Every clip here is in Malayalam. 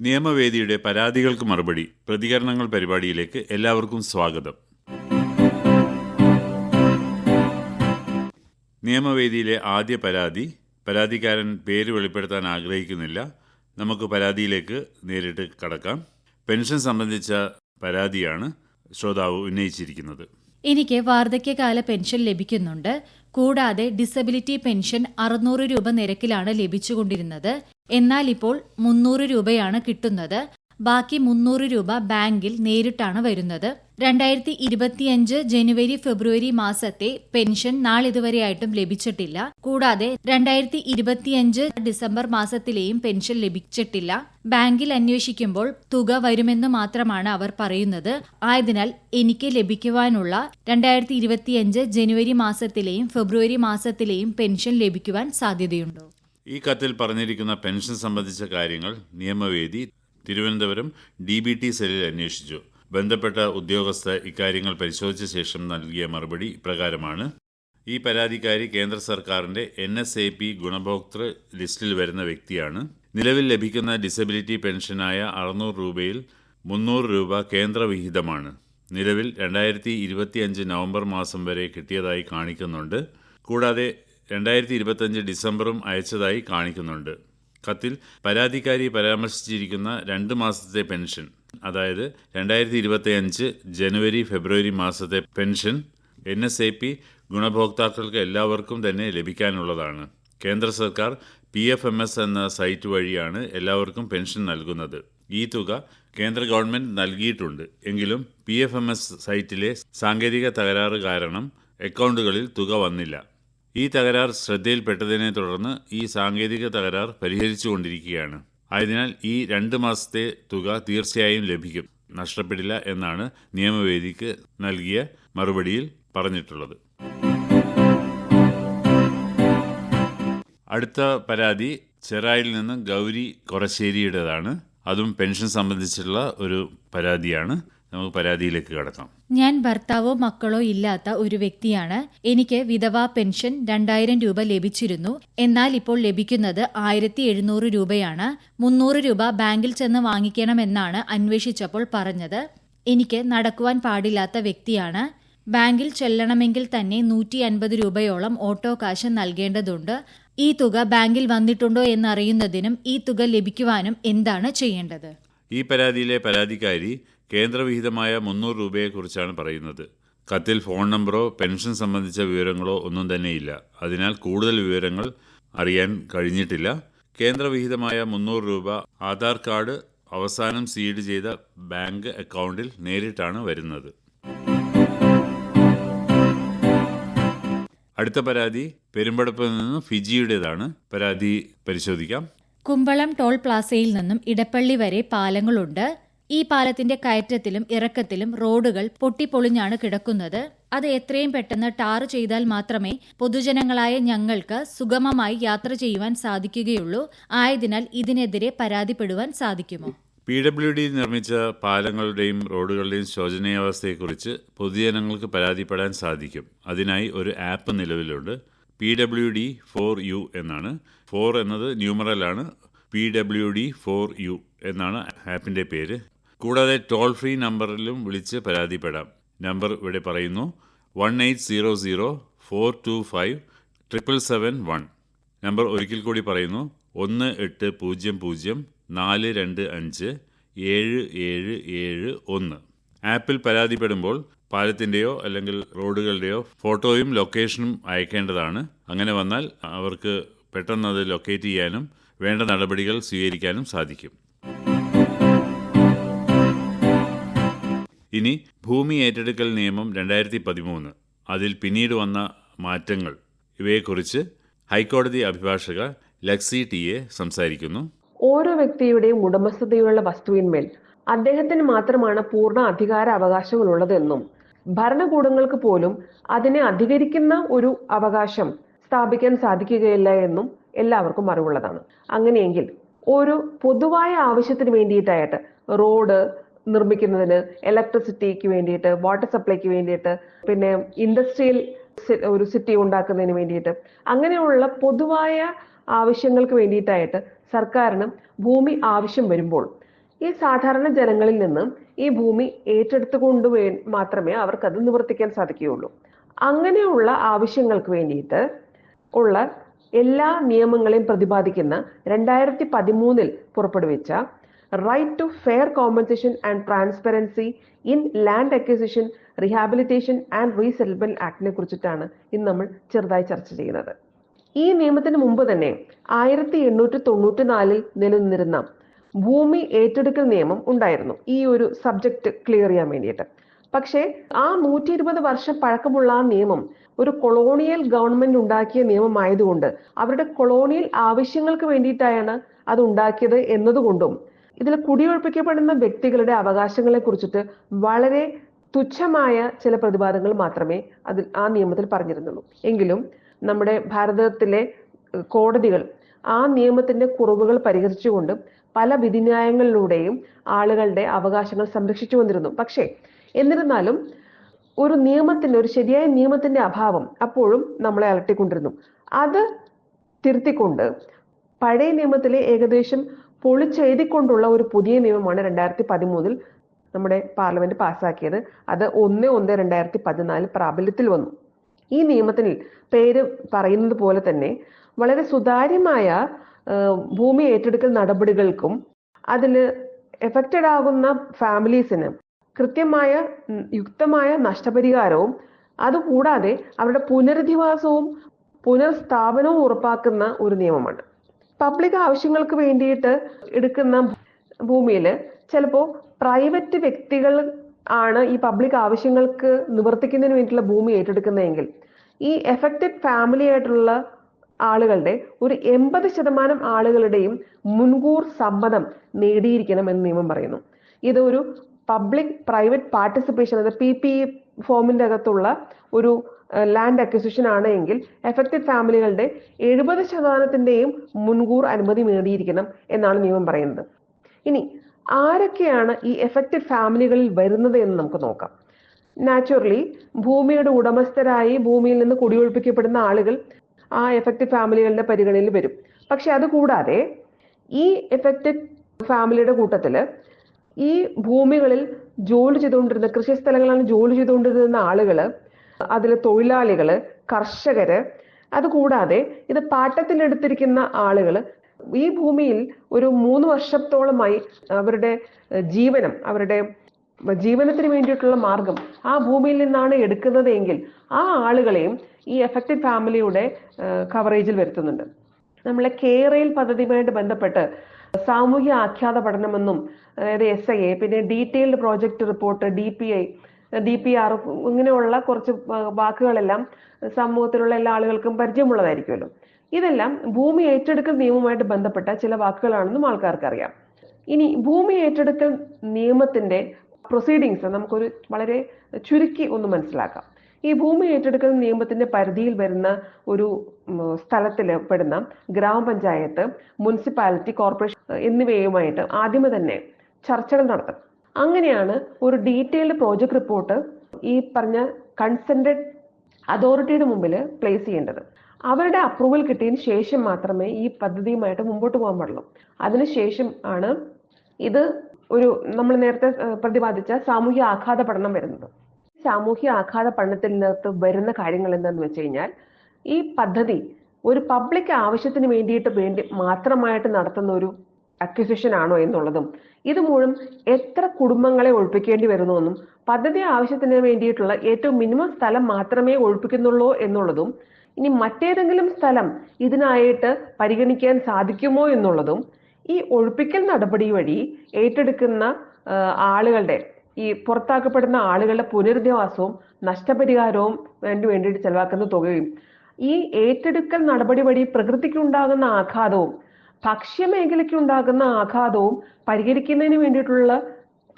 നിയമവേദിയുടെ പരാതികൾക്ക് മറുപടി പ്രതികരണങ്ങൾ പരിപാടിയിലേക്ക് എല്ലാവർക്കും സ്വാഗതം. നിയമവേദിയിലെ ആദ്യ പരാതി പരാതിക്കാരൻ പേര് വെളിപ്പെടുത്താൻ ആഗ്രഹിക്കുന്നില്ല. നമുക്ക് പരാതിയിലേക്ക് നേരിട്ട് കടക്കാം. പെൻഷൻ സംബന്ധിച്ച പരാതിയാണ് ശ്രോതാവ് ഉന്നയിച്ചിരിക്കുന്നത്. എനിക്ക് വാർദ്ധക്യകാല പെൻഷൻ ലഭിക്കുന്നുണ്ട്. കൂടാതെ ഡിസബിലിറ്റി പെൻഷൻ അറുന്നൂറ് രൂപ നിരക്കിലാണ് ലഭിച്ചുകൊണ്ടിരുന്നത്. എന്നാൽ ഇപ്പോൾ മുന്നൂറ് രൂപയാണ് കിട്ടുന്നത്. ബാക്കി മുന്നൂറ് രൂപ ബാങ്കിൽ നേരിട്ടാണ് വരുന്നത്. രണ്ടായിരത്തി ഇരുപത്തിയഞ്ച് ജനുവരി ഫെബ്രുവരി മാസത്തെ പെൻഷൻ നാളിതുവരെയായിട്ടും ലഭിച്ചിട്ടില്ല. കൂടാതെ രണ്ടായിരത്തി ഇരുപത്തിയഞ്ച് ഡിസംബർ മാസത്തിലെയും പെൻഷൻ ലഭിച്ചിട്ടില്ല. ബാങ്കിൽ അന്വേഷിക്കുമ്പോൾ തുക വരുമെന്ന് മാത്രമാണ് അവർ പറയുന്നത്. ആയതിനാൽ എനിക്ക് ലഭിക്കുവാനുള്ള രണ്ടായിരത്തി ഇരുപത്തിയഞ്ച് ജനുവരി മാസത്തിലെയും ഫെബ്രുവരി മാസത്തിലെയും പെൻഷൻ ലഭിക്കുവാൻ സാധ്യതയുണ്ടോ. ഈ കത്തിൽ പറഞ്ഞിരിക്കുന്ന പെൻഷൻ സംബന്ധിച്ച കാര്യങ്ങൾ നിയമവേദി തിരുവനന്തപുരം ഡി ബി ടി സെല്ലിൽ അന്വേഷിച്ചു. ബന്ധപ്പെട്ട ഉദ്യോഗസ്ഥർ ഇക്കാര്യങ്ങൾ പരിശോധിച്ച ശേഷം നൽകിയ മറുപടി ഇപ്രകാരമാണ്. ഈ പരാതിക്കാരി കേന്ദ്ര സർക്കാരിന്റെ എൻ എസ് എ പി ഗുണഭോക്തൃ ലിസ്റ്റിൽ വരുന്ന വ്യക്തിയാണ്. നിലവിൽ ലഭിക്കുന്ന ഡിസബിലിറ്റി പെൻഷനായ അറുന്നൂറ് രൂപയിൽ മുന്നൂറ് രൂപ കേന്ദ്ര വിഹിതമാണ്. നിലവിൽ രണ്ടായിരത്തി ഇരുപത്തി അഞ്ച് നവംബർ മാസം വരെ കിട്ടിയതായി കാണിക്കുന്നുണ്ട്. കൂടാതെ രണ്ടായിരത്തി ഇരുപത്തഞ്ച് ഡിസംബറും അയച്ചതായി കാണിക്കുന്നുണ്ട്. കത്തിൽ പരാതിക്കാരി പരാമർശിച്ചിരിക്കുന്ന രണ്ട് മാസത്തെ പെൻഷൻ അതായത് രണ്ടായിരത്തി ഇരുപത്തിയഞ്ച് ജനുവരി ഫെബ്രുവരി മാസത്തെ pension N S A P ഗുണഭോക്താക്കൾക്ക് എല്ലാവർക്കും തന്നെ ലഭിക്കാനുള്ളതാണ്. കേന്ദ്ര സർക്കാർ പി എഫ് എം എസ് എന്ന സൈറ്റ് വഴിയാണ് എല്ലാവർക്കും പെൻഷൻ നൽകുന്നത്. ഈ തുക കേന്ദ്ര ഗവൺമെന്റ് നൽകിയിട്ടുണ്ട്. എങ്കിലും പി എഫ് എം എസ് സൈറ്റിലെ സാങ്കേതിക തകരാറ് കാരണം അക്കൗണ്ടുകളിൽ തുക വന്നില്ല. ഈ തകരാർ ശ്രദ്ധയിൽപ്പെട്ടതിനെ തുടർന്ന് ഈ സാങ്കേതിക തകരാർ പരിഹരിച്ചുകൊണ്ടിരിക്കുകയാണ്. ആയതിനാൽ ഈ രണ്ട് മാസത്തെ തുക തീർച്ചയായും ലഭിക്കും. നഷ്ടപ്പെടില്ല എന്നാണ് നിയമവേദിക്ക് നൽകിയ മറുപടിയിൽ പറഞ്ഞിട്ടുള്ളത്. അടുത്ത പരാതി ചെറായിൽ നിന്ന് ഗൗരി കൊറശ്ശേരിയുടേതാണ്. അതും പെൻഷൻ സംബന്ധിച്ചുള്ള ഒരു പരാതിയാണ്. നമുക്ക് പരാതിയിലേക്ക് കടക്കാം. ഞാൻ ഭർത്താവോ മക്കളോ ഇല്ലാത്ത ഒരു വ്യക്തിയാണ്. എനിക്ക് വിധവാ പെൻഷൻ രണ്ടായിരം രൂപ ലഭിച്ചിരുന്നു. എന്നാൽ ഇപ്പോൾ ലഭിക്കുന്നത് ആയിരത്തി എഴുന്നൂറ് രൂപയാണ്. മുന്നൂറ് രൂപ ബാങ്കിൽ ചെന്ന് വാങ്ങിക്കണമെന്നാണ് അന്വേഷിച്ചപ്പോൾ പറഞ്ഞത്. എനിക്ക് നടക്കുവാൻ പാടില്ലാത്ത വ്യക്തിയാണ്. ബാങ്കിൽ ചെല്ലണമെങ്കിൽ തന്നെ നൂറ്റി അൻപത് രൂപയോളം ഓട്ടോ കാശ് നൽകേണ്ടതുണ്ട്. ഈ തുക ബാങ്കിൽ വന്നിട്ടുണ്ടോ എന്നറിയുന്നതിനും ഈ തുക ലഭിക്കുവാനും എന്താണ് ചെയ്യേണ്ടത്? ഈ പരാതിയിലെ പരാതിക്കാരി കേന്ദ്രവിഹിതമായ മുന്നൂറ് രൂപയെക്കുറിച്ചാണ് പറയുന്നത്. കത്തിൽ ഫോൺ നമ്പറോ പെൻഷൻ സംബന്ധിച്ച വിവരങ്ങളോ ഒന്നും തന്നെയില്ല. അതിനാൽ കൂടുതൽ വിവരങ്ങൾ അറിയാൻ കഴിഞ്ഞിട്ടില്ല. കേന്ദ്രവിഹിതമായ മുന്നൂറ് രൂപ ആധാർ കാർഡ് അവസാനം സീഡ് ചെയ്ത ബാങ്ക് അക്കൗണ്ടിൽ നേരിട്ടാണ് വരുന്നത്. അടുത്ത പരാതി പെരുമ്പടപ്പിൽ നിന്ന് ഫിജിയുടേതാണ്. പരാതി പരിശോധിക്കാം. കുമ്പളം ടോൾ പ്ലാസയിൽ നിന്നും ഇടപ്പള്ളി വരെ പാലങ്ങളുണ്ട്. ഈ പാലത്തിന്റെ കയറ്റത്തിലും ഇറക്കത്തിലും റോഡുകൾ പൊട്ടിപ്പൊളിഞ്ഞാണ് കിടക്കുന്നത്. അത് എത്രയും പെട്ടെന്ന് ടാർ ചെയ്താൽ മാത്രമേ പൊതുജനങ്ങളായ ഞങ്ങൾക്ക് സുഗമമായി യാത്ര ചെയ്യുവാൻ സാധിക്കുകയുള്ളൂ. ആയതിനാൽ ഇതിനെതിരെ പരാതിപ്പെടുവാൻ സാധിക്കുമോ? പി ഡബ്ല്യു ഡി നിർമ്മിച്ച പാലങ്ങളുടെയും റോഡുകളുടെയും ശോചനീയാവസ്ഥയെക്കുറിച്ച് പൊതുജനങ്ങൾക്ക് പരാതിപ്പെടാൻ സാധിക്കും. അതിനായി ഒരു ആപ്പ് നിലവിലുണ്ട്. P W D four U എന്നാണ്. ഫോർ എന്നത് ന്യൂമറലാണ്. P W D four U എന്നാണ് ആപ്പിന്റെ പേര്. കൂടാതെ ടോൾ ഫ്രീ നമ്പറിലും വിളിച്ച് പരാതിപ്പെടാം. നമ്പർ ഇവിടെ പറയുന്നു one eight zero zero four two five triple seven one number ഒരിക്കൽ കൂടി പറയുന്നു ഒന്ന് എട്ട് പൂജ്യം പൂജ്യം നാല് രണ്ട് അഞ്ച് ഏഴ് ഏഴ് ഏഴ് ഒന്ന് ആപ്പിൽ പരാതിപ്പെടുമ്പോൾ പാലത്തിന്റെയോ അല്ലെങ്കിൽ റോഡുകളുടെയോ ഫോട്ടോയും ലൊക്കേഷനും അയക്കേണ്ടതാണ്. അങ്ങനെ വന്നാൽ അവർക്ക് പെട്ടെന്ന് അത് ലൊക്കേറ്റ് ചെയ്യാനും വേണ്ട നടപടികൾ സ്വീകരിക്കാനും സാധിക്കും. ഇനി ഭൂമി ഏറ്റെടുക്കൽ നിയമം രണ്ടായിരത്തി പതിമൂന്ന് അതിൽ പിന്നീട് വന്ന മാറ്റങ്ങൾ. ഇവയെക്കുറിച്ച് ഹൈക്കോടതി അഭിഭാഷക ലക്സി ടി എ സംസാരിക്കുന്നു. ഓരോ വ്യക്തിയുടെയും ഉടമസ്ഥതയുള്ള വസ്തുവിന്മേൽ അദ്ദേഹത്തിന് മാത്രമാണ് പൂർണ അധികാര അവകാശങ്ങളുള്ളതെന്നും ഭരണകൂടങ്ങൾക്ക് പോലും അതിനെ അധികരിക്കുന്ന ഒരു അവകാശം സ്ഥാപിക്കാൻ സാധിക്കുകയില്ല എന്നും എല്ലാവർക്കും അറിവുള്ളതാണ്. അങ്ങനെയെങ്കിൽ ഒരു പൊതുവായ ആവശ്യത്തിന് വേണ്ടിയിട്ടായിട്ട് റോഡ് നിർമ്മിക്കുന്നതിന് ഇലക്ട്രിസിറ്റിക്ക് വേണ്ടിയിട്ട് വാട്ടർ സപ്ലൈക്ക് വേണ്ടിയിട്ട് പിന്നെ ഇൻഡസ്ട്രിയൽ ഒരു സിറ്റി ഉണ്ടാക്കുന്നതിന് വേണ്ടിയിട്ട്. അങ്ങനെയുള്ള പൊതുവായ ആവശ്യങ്ങൾക്ക് വേണ്ടിയിട്ടായിട്ട് സർക്കാരിന് ഭൂമി ആവശ്യം വരുമ്പോൾ ഈ സാധാരണ ജനങ്ങളിൽ നിന്നും ഈ ഭൂമി ഏറ്റെടുത്തുകൊണ്ട് വേ മാത്രമേ അവർക്ക് അത് നിവർത്തിക്കാൻ സാധിക്കുകയുള്ളൂ. അങ്ങനെയുള്ള ആവശ്യങ്ങൾക്ക് വേണ്ടിയിട്ട് ഉള്ള എല്ലാ നിയമങ്ങളെയും പ്രതിപാദിക്കുന്ന രണ്ടായിരത്തി പതിമൂന്നിൽ പുറപ്പെടുവിച്ച right to fair compensation and transparency in land acquisition rehabilitation and resettlement ആക്ടിനെ കുറിച്ചിട്ടാണ് ഇന്ന് നമ്മൾ ചെറുതായി ചർച്ച ചെയ്യുന്നത്. ഈ നിയമത്തിന് മുമ്പ് തന്നെ ആയിരത്തി എണ്ണൂറ്റി തൊണ്ണൂറ്റി നാലിൽ നിലനിന്നിരുന്ന ഭൂമി ഏറ്റെടുക്കൽ നിയമം ഉണ്ടായിരുന്നു. ഈ ഒരു സബ്ജക്ട് ക്ലിയർ ചെയ്യാൻ വേണ്ടിയിട്ട്. പക്ഷേ ആ നൂറ്റി ഇരുപത് വർഷം പഴക്കമുള്ള ആ നിയമം ഒരു കൊളോണിയൽ ഗവൺമെന്റ് ഉണ്ടാക്കിയ നിയമമായതുകൊണ്ട് അവരുടെ കൊളോണിയൽ ആവശ്യങ്ങൾക്ക് വേണ്ടിയിട്ടാണ് അത് ഉണ്ടാക്കിയത് എന്നതുകൊണ്ടും ഇതിൽ കുടിയൊഴിപ്പിക്കപ്പെടുന്ന വ്യക്തികളുടെ അവകാശങ്ങളെ കുറിച്ചിട്ട് വളരെ തുച്ഛമായ ചില പ്രതിപാദങ്ങൾ മാത്രമേ അതിൽ ആ നിയമത്തിൽ പറഞ്ഞിരുന്നുള്ളൂ. എങ്കിലും നമ്മുടെ ഭാരതത്തിലെ കോടതികൾ ആ നിയമത്തിന്റെ കുറവുകൾ പരിഹരിച്ചുകൊണ്ട് പല വിധിന്യായങ്ങളിലൂടെയും ആളുകളുടെ അവകാശങ്ങൾ സംരക്ഷിച്ചു വന്നിരുന്നു പക്ഷേ എന്നിരുന്നാലും ഒരു നിയമത്തിന്റെ ഒരു ശരിയായ നിയമത്തിന്റെ അഭാവം അപ്പോഴും നമ്മളെ അലട്ടിക്കൊണ്ടിരുന്നു. അത് തിരുത്തിക്കൊണ്ട് പഴയ നിയമത്തിലെ ഏകദേശം പൊളിച്ചെഴുതിക്കൊണ്ടുള്ള ഒരു പുതിയ നിയമമാണ് രണ്ടായിരത്തി പതിമൂന്നിൽ നമ്മുടെ പാർലമെന്റ് പാസ്സാക്കിയത്. അത് ഒന്ന് ഒന്ന് രണ്ടായിരത്തി പതിനാലിൽ പ്രാബല്യത്തിൽ വന്നു. ഈ നിയമത്തിൽ പേര് പറയുന്നത് പോലെ തന്നെ വളരെ സുതാര്യമായ ഭൂമി ഏറ്റെടുക്കൽ നടപടികൾക്കും അതിൽ എഫക്റ്റഡ് ആകുന്ന ഫാമിലീസിന് കൃത്യമായ യുക്തമായ നഷ്ടപരിഹാരവും അതുകൂടാതെ അവരുടെ പുനരധിവാസവും പുനർസ്ഥാപനവും ഉറപ്പാക്കുന്ന ഒരു നിയമമാണ്. പബ്ലിക് ആവശ്യങ്ങൾക്ക് വേണ്ടിയിട്ട് എടുക്കുന്ന ഭൂമിയിൽ ചിലപ്പോൾ പ്രൈവറ്റ് വ്യക്തികൾ ആണ് ഈ പബ്ലിക് ആവശ്യങ്ങൾക്ക് നിവർത്തിക്കുന്നതിന് വേണ്ടിയിട്ടുള്ള ഭൂമി ഏറ്റെടുക്കുന്നതെങ്കിൽ ഈ എഫക്റ്റഡ് ഫാമിലി ആയിട്ടുള്ള ആളുകളുടെ ഒരു എൺപത് ശതമാനം ആളുകളുടെയും മുൻകൂർ സമ്മതം നേടിയിരിക്കണം എന്ന് നിയമം പറയുന്നു. ഇത് ഒരു പബ്ലിക് പ്രൈവറ്റ് പാർട്ടിസിപ്പേഷൻ അതായത് പി പി ഫോമിന്റെ അകത്തുള്ള ഒരു ലാൻഡ് അക്വിസിഷൻ ആണ് എങ്കിൽ എഫക്റ്റഡ് ഫാമിലികളുടെ എഴുപത് ശതമാനത്തിന്റെയും മുൻകൂർ അനുമതി നേടിയിരിക്കണം എന്നാണ് നിയമം പറയുന്നത്. ഇനി ആരൊക്കെയാണ് ഈ എഫക്റ്റഡ് ഫാമിലികളിൽ വരുന്നത് എന്ന് നമുക്ക് നോക്കാം. നാച്ചുറലി ഭൂമിയുടെ ഉടമസ്ഥരായി ഭൂമിയിൽ നിന്ന് കുടിയൊഴിപ്പിക്കപ്പെടുന്ന ആളുകൾ ആ എഫക്റ്റഡ് ഫാമിലികളുടെ പരിഗണനയിൽ വരും. പക്ഷെ അതുകൂടാതെ ഈ എഫക്റ്റഡ് ഫാമിലിയുടെ കൂട്ടത്തിൽ ഈ ഭൂമികളിൽ ജോലി ചെയ്തുകൊണ്ടിരുന്ന കൃഷി സ്ഥലങ്ങളാണ് ജോലി ചെയ്തുകൊണ്ടിരുന്ന ആളുകൾ അതിലെ തൊഴിലാളികൾ കർഷകര് അതുകൂടാതെ ഇത് പാട്ടത്തിനെടുത്തിരിക്കുന്ന ആളുകൾ ഈ ഭൂമിയിൽ ഒരു മൂന്ന് വർഷത്തോളമായി അവരുടെ ജീവനം അവരുടെ ജീവനത്തിന് വേണ്ടിയിട്ടുള്ള മാർഗം ആ ഭൂമിയിൽ നിന്നാണ് എടുക്കുന്നത് എങ്കിൽ ആ ആളുകളെയും ഈ എഫക്റ്റഡ് ഫാമിലിയുടെ കവറേജിൽ വരുത്തുന്നുണ്ട്. നമ്മളെ കേരയിൽ പദ്ധതിയുമായിട്ട് ബന്ധപ്പെട്ട് സാമൂഹ്യ ആഖ്യാത പഠനമെന്നും അതായത് എസ് ഐ എ പിന്നെ detailed project report D P I D P R ഇങ്ങനെയുള്ള കുറച്ച് വാക്കുകളെല്ലാം സമൂഹത്തിലുള്ള എല്ലാ ആളുകൾക്കും പരിചയമുള്ളതായിരിക്കുമല്ലോ. ഇതെല്ലാം ഭൂമി ഏറ്റെടുക്കൽ നിയമവുമായിട്ട് ബന്ധപ്പെട്ട ചില വാക്കുകളാണെന്നും ആൾക്കാർക്കറിയാം. ഇനി ഭൂമി ഏറ്റെടുക്കൽ നിയമത്തിന്റെ പ്രൊസീഡിങ്സ് നമുക്കൊരു വളരെ ചുരുക്കി ഒന്ന് മനസ്സിലാക്കാം. ഈ ഭൂമി ഏറ്റെടുക്കൽ നിയമത്തിന്റെ പരിധിയിൽ വരുന്ന ഒരു സ്ഥലത്തിൽ പെടുന്ന ഗ്രാമപഞ്ചായത്ത് മുനിസിപ്പാലിറ്റി കോർപ്പറേഷൻ എന്നിവയുമായിട്ട് ആദ്യമേ തന്നെ ചർച്ചകൾ നടത്തും. അങ്ങനെയാണ് ഒരു ഡീറ്റെയിൽഡ് പ്രോജക്ട് റിപ്പോർട്ട് ഈ പറഞ്ഞ കൺസെന്റഡ് അതോറിറ്റിയുടെ മുമ്പിൽ പ്ലേസ് ചെയ്യേണ്ടത്. അവരുടെ അപ്രൂവൽ കിട്ടിയതിന് ശേഷം മാത്രമേ ഈ പദ്ധതിയുമായിട്ട് മുമ്പോട്ട് പോകാൻ പാടുള്ളൂ. അതിനുശേഷം ആണ് ഇത് ഒരു നമ്മൾ നേരത്തെ പ്രതിപാദിച്ച സാമൂഹ്യ ആഘാത പഠനം വരുന്നത്. സാമൂഹ്യ ആഘാത പഠനത്തിൽ പഠനത്തിനകത്ത് വരുന്ന കാര്യങ്ങൾ എന്താണെന്ന് വെച്ച് കഴിഞ്ഞാൽ ഈ പദ്ധതി ഒരു പബ്ലിക് ആവശ്യത്തിന് വേണ്ടിയിട്ട് വേണ്ടി മാത്രമായിട്ട് നടത്തുന്ന ഒരു അക്വിസിഷൻ ആണോ എന്നുള്ളതും ഇതുമൂലം എത്ര കുടുംബങ്ങളെ ഒഴിപ്പിക്കേണ്ടി വരുന്നുവെന്നും പദ്ധതി ആവശ്യത്തിന് വേണ്ടിയിട്ടുള്ള ഏറ്റവും മിനിമം സ്ഥലം മാത്രമേ ഒഴിപ്പിക്കുന്നുള്ളൂ എന്നുള്ളതും ഇനി മറ്റേതെങ്കിലും സ്ഥലം ഇതിനായിട്ട് പരിഗണിക്കാൻ സാധിക്കുമോ എന്നുള്ളതും ഈ ഒഴിപ്പിക്കൽ നടപടി വഴി ഏറ്റെടുക്കുന്ന ആളുകളുടെ ഈ പുറത്താക്കപ്പെടുന്ന ആളുകളുടെ പുനരധിവാസവും നഷ്ടപരിഹാരവും വേണ്ടി വേണ്ടിയിട്ട് ചെലവാക്കുന്ന തുകയും ഈ ഏറ്റെടുക്കൽ നടപടി വഴി പ്രകൃതിക്കുണ്ടാകുന്ന ആഘാതവും ഭക്ഷ്യമേഖലയ്ക്ക് ഉണ്ടാകുന്ന ആഘാതവും പരിഹരിക്കുന്നതിന് വേണ്ടിയിട്ടുള്ള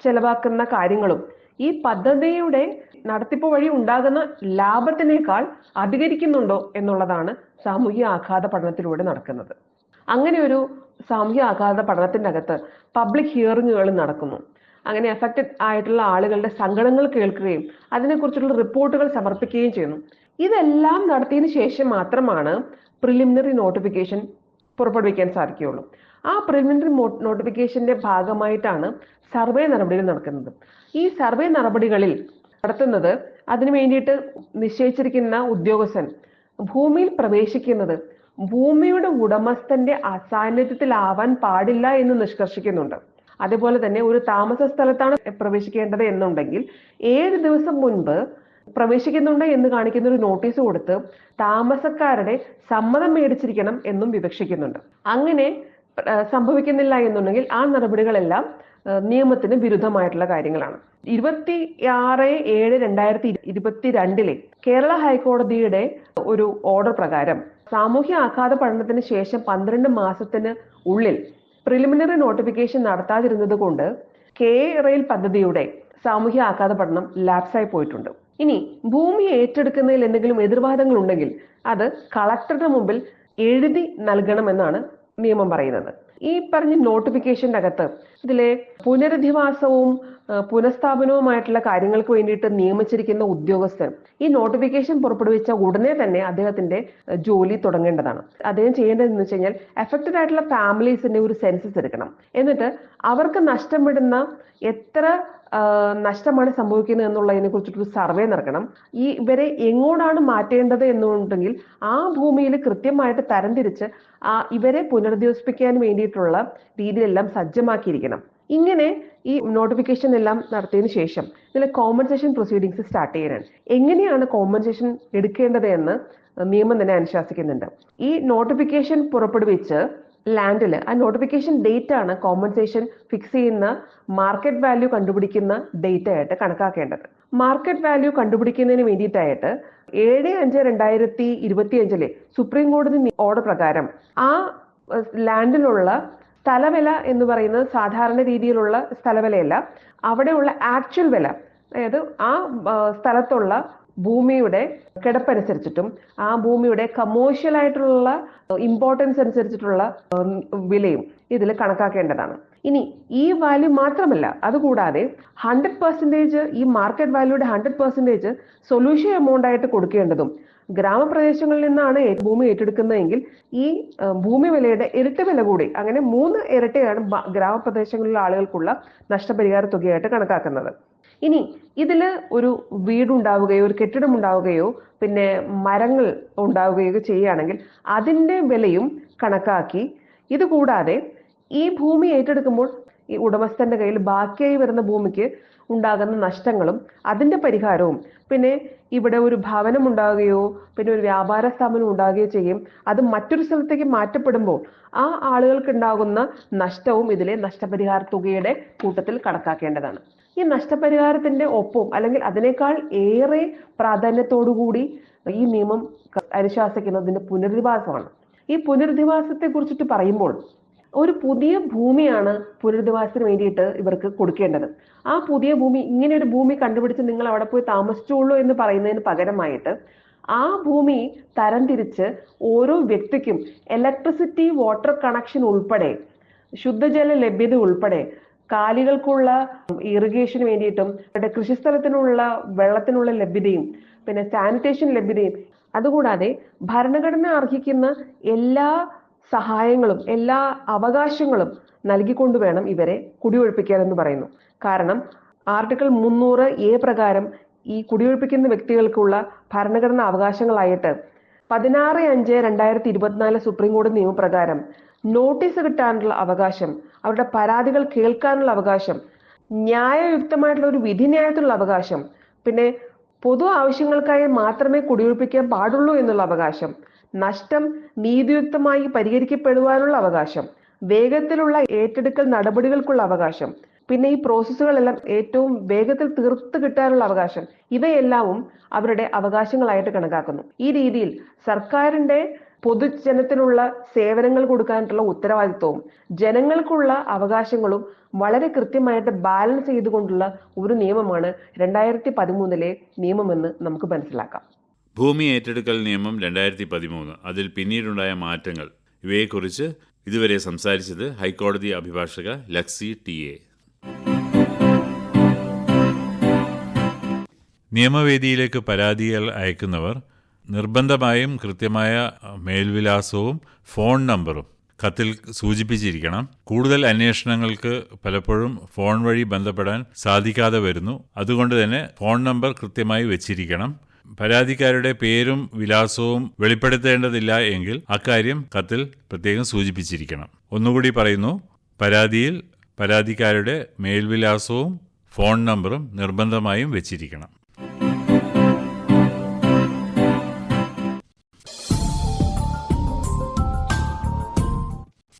ചെലവാക്കുന്ന കാര്യങ്ങളും ഈ പദ്ധതിയുടെ നടത്തിപ്പ് വഴി ഉണ്ടാകുന്ന ലാഭത്തിനേക്കാൾ അധികരിക്കുന്നുണ്ടോ എന്നുള്ളതാണ് സാമൂഹ്യ ആഘാത പഠനത്തിലൂടെ നടക്കുന്നത്. അങ്ങനെ ഒരു സാമൂഹ്യ ആഘാത പഠനത്തിന്റെ അകത്ത് പബ്ലിക് ഹിയറിങ്ങുകൾ നടക്കുന്നു. അങ്ങനെ എഫക്റ്റഡ് ആയിട്ടുള്ള ആളുകളുടെ സങ്കടങ്ങൾ കേൾക്കുകയും അതിനെക്കുറിച്ചുള്ള റിപ്പോർട്ടുകൾ സമർപ്പിക്കുകയും ചെയ്യുന്നു. ഇതെല്ലാം നടത്തിയതിനു ശേഷം മാത്രമാണ് പ്രിലിമിനറി നോട്ടിഫിക്കേഷൻ പുറപ്പെടുവിക്കാൻ സാധിക്കുകയുള്ളൂ. ആ പ്രിലിമിനറി നോട്ടിഫിക്കേഷന്റെ ഭാഗമായിട്ടാണ് സർവേ നടപടികൾ നടക്കുന്നത്. ഈ സർവേ നടപടികളിൽ നടത്തുന്നത് അതിനു വേണ്ടിയിട്ട് നിശ്ചയിച്ചിരിക്കുന്ന ഉദ്യോഗസ്ഥൻ ഭൂമിയിൽ പ്രവേശിക്കുന്നത് ഭൂമിയുടെ ഉടമസ്ഥന്റെ അസാന്നിധ്യത്തിലാവാൻ പാടില്ല എന്ന് നിഷ്കർഷിക്കുന്നുണ്ട്. അതുപോലെ തന്നെ ഒരു താമസ സ്ഥലത്താണ് പ്രവേശിക്കേണ്ടത് എന്നുണ്ടെങ്കിൽ ഏഴ് ദിവസം മുൻപ് പ്രവേശിക്കുന്നുണ്ട് എന്ന് കാണിക്കുന്ന ഒരു നോട്ടീസ് കൊടുത്ത് താമസക്കാരുടെ സമ്മതം മേടിച്ചിരിക്കണം എന്നും വിവക്ഷിക്കുന്നുണ്ട്. അങ്ങനെ സംഭവിക്കുന്നില്ല എന്നുണ്ടെങ്കിൽ ആ നടപടികളെല്ലാം നിയമത്തിന് വിരുദ്ധമായിട്ടുള്ള കാര്യങ്ങളാണ്. ഇരുപത്തി ആറ് ഏഴ് രണ്ടായിരത്തി ഇരുപത്തിരണ്ടിലെ കേരള ഹൈക്കോടതിയുടെ ഒരു ഓർഡർ പ്രകാരം സാമൂഹ്യ ആഘാത പഠനത്തിന് ശേഷം പന്ത്രണ്ട് മാസത്തിന് ഉള്ളിൽ പ്രിലിമിനറി നോട്ടിഫിക്കേഷൻ നടത്താതിരുന്നത് കൊണ്ട് കെ റെയിൽ പദ്ധതിയുടെ സാമൂഹ്യ ആഘാത പഠനം ലാപ്സായി പോയിട്ടുണ്ട്. ഇനി ഭൂമി ഏറ്റെടുക്കുന്നതിൽ എന്തെങ്കിലും എതിർവാദങ്ങൾ ഉണ്ടെങ്കിൽ അത് കളക്ടറുടെ മുമ്പിൽ എഴുതി നൽകണമെന്നാണ് നിയമം പറയുന്നത്. ഈ പറഞ്ഞ നോട്ടിഫിക്കേഷന്റെ അകത്ത് ഇതിലെ പുനരധിവാസവും പുനഃസ്ഥാപനവുമായിട്ടുള്ള കാര്യങ്ങൾക്ക് വേണ്ടിയിട്ട് നിയമിച്ചിരിക്കുന്ന ഉദ്യോഗസ്ഥൻ ഈ നോട്ടിഫിക്കേഷൻ പുറപ്പെടുവിച്ച ഉടനെ തന്നെ അദ്ദേഹത്തിന്റെ ജോലി തുടങ്ങേണ്ടതാണ്. അദ്ദേഹം ചെയ്യേണ്ടതെന്ന് വെച്ച് കഴിഞ്ഞാൽ എഫക്റ്റഡ് ആയിട്ടുള്ള ഫാമിലീസിന്റെ ഒരു സെൻസസ് എടുക്കണം. എന്നിട്ട് അവർക്ക് നഷ്ടം വിടുന്ന എത്ര നഷ്ടമാണ് സംഭവിക്കുന്നത് എന്നുള്ളതിനെ കുറിച്ചിട്ടൊരു സർവേ നടക്കണം. ഈ ഇവരെ എങ്ങോട്ടാണ് മാറ്റേണ്ടത് എന്നുണ്ടെങ്കിൽ ആ ഭൂമിയിൽ കൃത്യമായിട്ട് തരംതിരിച്ച് ആ ഇവരെ പുനരധിവസിപ്പിക്കാൻ വേണ്ടിയിട്ടുള്ള രീതിയിലെല്ലാം സജ്ജമാക്കിയിരിക്കണം. ഇങ്ങനെ ഈ നോട്ടിഫിക്കേഷൻ എല്ലാം നടത്തിയതിനു ശേഷം ഇതിലെ കോമ്പൻസേഷൻ പ്രൊസീഡിങ്സ് സ്റ്റാർട്ട് ചെയ്യാനാണ്. എങ്ങനെയാണ് കോമ്പൻസേഷൻ എടുക്കേണ്ടത് എന്ന് നിയമം തന്നെ അനുശാസിക്കുന്നുണ്ട്. ഈ നോട്ടിഫിക്കേഷൻ പുറപ്പെടുവിച്ച് ലാൻഡിൽ ആ നോട്ടിഫിക്കേഷൻ ഡേറ്റ് ആണ് കോമ്പൻസേഷൻ ഫിക്സ് ചെയ്യുന്ന മാർക്കറ്റ് വാല്യൂ കണ്ടുപിടിക്കുന്ന ഡേറ്റ് ആയിട്ട് കണക്കാക്കേണ്ടത്. മാർക്കറ്റ് വാല്യൂ കണ്ടുപിടിക്കുന്നതിന് വേണ്ടിയിട്ടായിട്ട് ഏഴ് അഞ്ച് രണ്ടായിരത്തി ഇരുപത്തി അഞ്ചിലെ സുപ്രീം കോടതി ഓർഡർ പ്രകാരം ആ ലാൻഡിലുള്ള സ്ഥലവില എന്ന് പറയുന്നത് സാധാരണ രീതിയിലുള്ള സ്ഥലവിലയല്ല. അവിടെയുള്ള ആക്ച്വൽ വില അതായത് ആ സ്ഥലത്തുള്ള ഭൂമിയുടെ കിടപ്പനുസരിച്ചിട്ടും ആ ഭൂമിയുടെ കമേഴ്ഷ്യൽ ആയിട്ടുള്ള ഇമ്പോർട്ടൻസ് അനുസരിച്ചിട്ടുള്ള വിലയും ഇതിൽ കണക്കാക്കേണ്ടതാണ്. ഇനി ഈ വാല്യൂ മാത്രമല്ല അതുകൂടാതെ ഹൺഡ്രഡ് പെർസെന്റേജ് ഈ മാർക്കറ്റ് വാല്യൂയുടെ ഹൺഡ്രഡ് പെർസെന്റേജ് സൊല്യൂഷൻ എമൗണ്ട് ആയിട്ട് കൊടുക്കേണ്ടതും ഗ്രാമപ്രദേശങ്ങളിൽ നിന്നാണ് ഭൂമി ഏറ്റെടുക്കുന്നതെങ്കിൽ ഈ ഭൂമി വിലയുടെ ഇരട്ടി വില കൂടി അങ്ങനെ മൂന്ന് ഇരട്ടിയാണ് ഗ്രാമപ്രദേശങ്ങളിലെ ആളുകൾക്കുള്ള നഷ്ടപരിഹാര തുകയായിട്ട് കണക്കാക്കുന്നത്. ഇനി ഇതിൽ ഒരു വീടുണ്ടാവുകയോ ഒരു കെട്ടിടം ഉണ്ടാവുകയോ പിന്നെ മരങ്ങൾ ഉണ്ടാവുകയോ ചെയ്യുകയാണെങ്കിൽ അതിന്റെ വിലയും കണക്കാക്കി. ഇതുകൂടാതെ ഈ ഭൂമി ഏറ്റെടുക്കുമ്പോൾ ഈ ഉടമസ്ഥന്റെ കയ്യിൽ ബാക്കിയായി വരുന്ന ഭൂമിക്ക് ഉണ്ടാകുന്ന നഷ്ടങ്ങളും അതിന്റെ പരിഹാരവും. പിന്നെ ഇവിടെ ഒരു ഭവനം ഉണ്ടാവുകയോ പിന്നെ ഒരു വ്യാപാര സ്ഥാപനം ഉണ്ടാവുകയോ ചെയ്യും. അത് മറ്റൊരു സ്ഥലത്തേക്ക് മാറ്റപ്പെടുമ്പോൾ ആ ആളുകൾക്ക് ഉണ്ടാകുന്ന നഷ്ടവും ഇതിലെ നഷ്ടപരിഹാര തുകയുടെ കൂട്ടത്തിൽ കണക്കാക്കേണ്ടതാണ്. ഈ നഷ്ടപരിഹാരത്തിന്റെ ഒപ്പം അല്ലെങ്കിൽ അതിനേക്കാൾ ഏറെ പ്രാധാന്യത്തോടുകൂടി ഈ നിയമം അനുശാസിക്കുന്നതിന്റെ പുനരധിവാസമാണ്. ഈ പുനരധിവാസത്തെ കുറിച്ചിട്ട് പറയുമ്പോൾ ഒരു പുതിയ ഭൂമിയാണ് പുനരധിവാസത്തിന് വേണ്ടിയിട്ട് ഇവർക്ക് കൊടുക്കേണ്ടത്. ആ പുതിയ ഭൂമി ഇങ്ങനെ ഒരു ഭൂമി കണ്ടുപിടിച്ച് നിങ്ങൾ അവിടെ പോയി താമസിച്ചുള്ളൂ എന്ന് പറയുന്നതിന് പകരമായിട്ട് ആ ഭൂമി തരംതിരിച്ച് ഓരോ വ്യക്തിക്കും ഇലക്ട്രിസിറ്റി വാട്ടർ കണക്ഷൻ ഉൾപ്പെടെ ശുദ്ധജല ലഭ്യത ഉൾപ്പെടെ കാലികൾക്കുള്ള ഇറിഗേഷന് വേണ്ടിയിട്ടും അവരുടെ കൃഷിസ്ഥലത്തിനുള്ള വെള്ളത്തിനുള്ള ലഭ്യതയും പിന്നെ സാനിറ്റേഷൻ ലഭ്യതയും. അതുകൂടാതെ ഭരണഘടന അർഹിക്കുന്ന എല്ലാ സഹായങ്ങളും എല്ലാ അവകാശങ്ങളും നൽകിക്കൊണ്ട് വേണം ഇവരെ കുടിയൊഴിപ്പിക്കാൻ എന്ന് പറയുന്നു. കാരണം ആർട്ടിക്കിൾ മുന്നൂറ് എ പ്രകാരം ഈ കുടിയൊഴിപ്പിക്കുന്ന വ്യക്തികൾക്കുള്ള ഭരണഘടനാ അവകാശങ്ങളായിട്ട് പതിനാറ് അഞ്ച് രണ്ടായിരത്തി ഇരുപത്തിനാല് സുപ്രീം കോടതി നിയമപ്രകാരം നോട്ടീസ് കിട്ടാനുള്ള അവകാശം അവരുടെ പരാതികൾ കേൾക്കാനുള്ള അവകാശം ന്യായയുക്തമായിട്ടുള്ള ഒരു വിധിന്യായത്തിലുള്ള അവകാശം പിന്നെ പൊതു ആവശ്യങ്ങൾക്കായി മാത്രമേ കുടിയൊഴിപ്പിക്കാൻ പാടുള്ളൂ എന്നുള്ള അവകാശം നഷ്ടം നീതിയുക്തമായി പരിഹരിക്കപ്പെടുവാനുള്ള അവകാശം വേഗത്തിലുള്ള ഏറ്റെടുക്കൽ നടപടികൾക്കുള്ള അവകാശം പിന്നെ ഈ പ്രോസസ്സുകളെല്ലാം ഏറ്റവും വേഗത്തിൽ തീർത്ത് കിട്ടാനുള്ള അവകാശം ഇവയെല്ലാവും അവരുടെ അവകാശങ്ങളായിട്ട് കണക്കാക്കുന്നു. ഈ രീതിയിൽ സർക്കാരിന്റെ പൊതുജനത്തിനുള്ള സേവനങ്ങൾ കൊടുക്കാനുള്ള ഉത്തരവാദിത്വവും ജനങ്ങൾക്കുള്ള അവകാശങ്ങളും വളരെ കൃത്യമായിട്ട് ബാലൻസ് ചെയ്തുകൊണ്ടുള്ള ഒരു നിയമമാണ് രണ്ടായിരത്തി പതിമൂന്നിലെ നിയമമെന്ന് നമുക്ക് മനസ്സിലാക്കാം. ഭൂമി ഏറ്റെടുക്കൽ നിയമം രണ്ടായിരത്തി പതിമൂന്ന് അതിൽ പിന്നീടുണ്ടായ മാറ്റങ്ങൾ. ഇവയെക്കുറിച്ച് ഇതുവരെ സംസാരിച്ചത് ഹൈക്കോടതി അഭിഭാഷക ലക്സി ടി എ. നിയമവേദിയിലേക്ക് പരാതികൾ അയക്കുന്നവർ നിർബന്ധമായും കൃത്യമായ മേൽവിലാസവും ഫോൺ നമ്പറും കത്തിൽ സൂചിപ്പിച്ചിരിക്കണം. കൂടുതൽ അന്വേഷണങ്ങൾക്ക് പലപ്പോഴും ഫോൺ വഴി ബന്ധപ്പെടാൻ സാധിക്കാതെ വരുന്നു. അതുകൊണ്ട് തന്നെ ഫോൺ നമ്പർ കൃത്യമായി വെച്ചിരിക്കണം. പരാതിക്കാരുടെ പേരും വിലാസവും വെളിപ്പെടുത്തേണ്ടതില്ല എങ്കിൽ അക്കാര്യം കത്തിൽ പ്രത്യേകം സൂചിപ്പിച്ചിരിക്കണം. ഒന്നുകൂടി പറയുന്നു പരാതിയിൽ പരാതിക്കാരുടെ മേൽവിലാസവും ഫോൺ നമ്പറും നിർബന്ധമായും വെച്ചിരിക്കണം.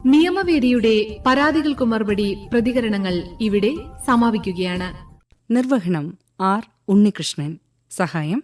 നിയമവേദിയുടെ പരാതികൾക്ക് മറുപടി പ്രതികരണങ്ങൾ ഇവിടെ സമാപിക്കുകയാണ്. നിർവഹണം ആർ ഉണ്ണികൃഷ്ണൻ. സഹായം